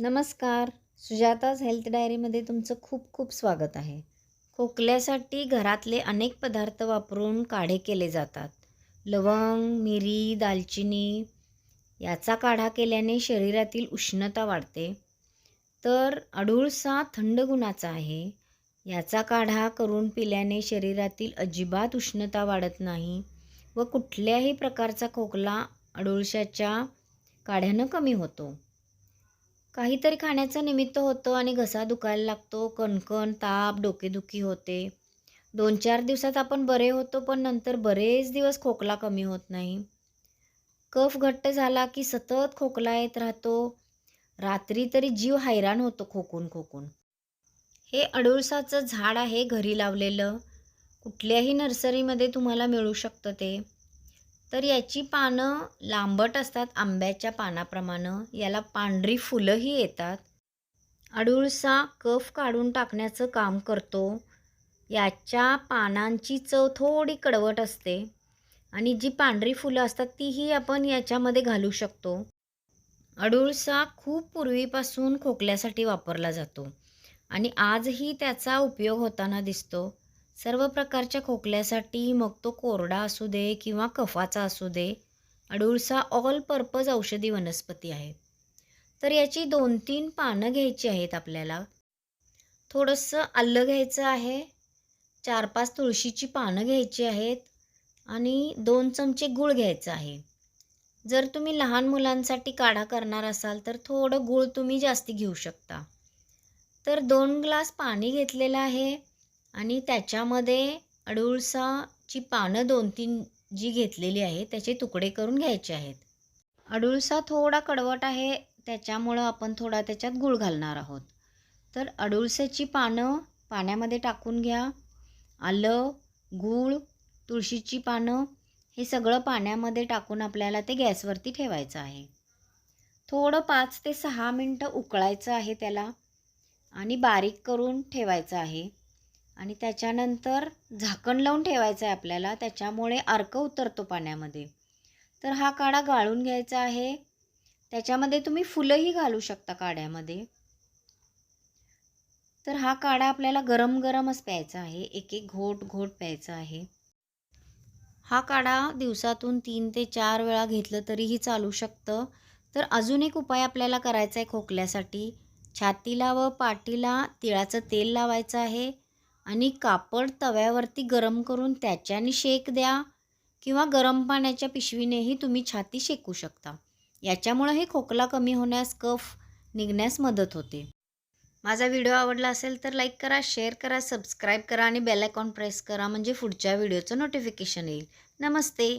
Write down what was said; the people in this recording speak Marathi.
नमस्कार. सुजाताज हेल्थ डायरीमध्ये तुमचं खूप खूप स्वागत आहे. खोकल्यासाठी घरातले अनेक पदार्थ वापरून काढे केले जातात. लवंग मिरी दालचिनी याचा काढा केल्याने शरीरातील उष्णता वाढते. तर अडूळसा थंड गुणाचा आहे. याचा काढा करून पिल्याने शरीरातील अजिबात उष्णता वाढत नाही व कुठल्याही प्रकारचा खोकला अडुळशाच्या काढ्यानं कमी होतो. काहीतरी खाण्याचं निमित्त होतं आणि घसा दुखायला लागतो. कणकण ताप डोकेदुखी होते. दोन चार दिवसात आपण बरे होतो पण नंतर बरेच दिवस खोकला कमी होत नाही. कफ घट्ट झाला की सतत खोकला येत राहतो. रात्री तरी जीव हैराण होतो खोकून खोकून. हे अडुळसाचं झाड आहे घरी लावलेलं. कुठल्याही नर्सरीमध्ये तुम्हाला मिळू शकतं ते. तर याची पानं लांबट असतात आंब्याच्या पानाप्रमाणे. याला पांढरी फुलंही येतात. अडुळसा कफ काढून टाकण्याचं काम करतो. याच्या पानांची चव थोडी कडवट असते. आणि जी पांढरी फुलं असतात तीही आपण याच्यामध्ये घालू शकतो. अडुळसा खूप पूर्वीपासून खोकल्यासाठी वापरला जातो. आणि आजही त्याचा उपयोग होताना दिसतो. सर्व प्रकारच्या खोकल्यासाठी मग तो कोरडा असू दे किंवा कफाचा असू दे अडुळसा ऑल पर्पज औषधी वनस्पती आहे तर याची दोन तीन पानं घ्यायची आहेत आपल्याला. थोडंसं आलं घ्यायचं आहे. चार पाच तुळशीची पानं घ्यायची आहेत आणि दोन चमचे गूळ घ्यायचं आहे. जर तुम्ही लहान मुलांसाठी काढा करणार असाल तर थोडं गूळ तुम्ही जास्ती घेऊ शकता. तर दोन ग्लास पाणी घेतलेलं आहे. आणि त्याच्यामध्ये अडुळसाची पानं दोन तीन जी घेतलेली आहे त्याचे तुकडे करून घ्यायचे आहेत. अडुळसा थोडा कडवट आहे त्याच्यामुळं आपण थोडा त्याच्यात गूळ घालणार आहोत. तर अडुळसाची पानं पाण्यामध्ये टाकून घ्या. आलं गूळ तुळशीची पानं हे सगळं पाण्यामध्ये टाकून आपल्याला ते गॅसवरती ठेवायचं आहे. थोडं पाच ते सहा मिनटं उकळायचं आहे त्याला आणि बारीक करून ठेवायचं आहे. आणि त्याच्यानंतर झाकण लावून ठेवायचं आहे आपल्याला त्याच्यामुळे अर्क उतरतो पाण्यामध्ये. तर हा काढा गाळून घ्यायचा आहे. त्याच्यामध्ये तुम्ही फुलंही घालू शकता काढ्यामध्ये. तर हा काढा आपल्याला गरम गरमच प्यायचा आहे. एक एक घोट घोट प्यायचा आहे. हा काढा दिवसातून तीन ते चार वेळा घेतलं तरीही चालू शकतं. तर अजून एक उपाय आपल्याला करायचा आहे खोकल्यासाठी. छातीला व पाठीला तिळाचं तेल लावायचं आहे. आणि कापड तव्यावरती गरम करून त्याच्याने शेक द्या किंवा गरम पाण्याच्या पिशवीनेही तुम्ही छाती शेकू शकता. याच्यामुळं हे खोकला कमी होण्यास कफ निघण्यास मदत होते. माझा व्हिडिओ आवडला असेल तर लाईक करा शेअर करा सबस्क्राईब करा आणि बेल आयकॉन प्रेस करा म्हणजे पुढच्या व्हिडिओचं नोटिफिकेशन येईल. नमस्ते!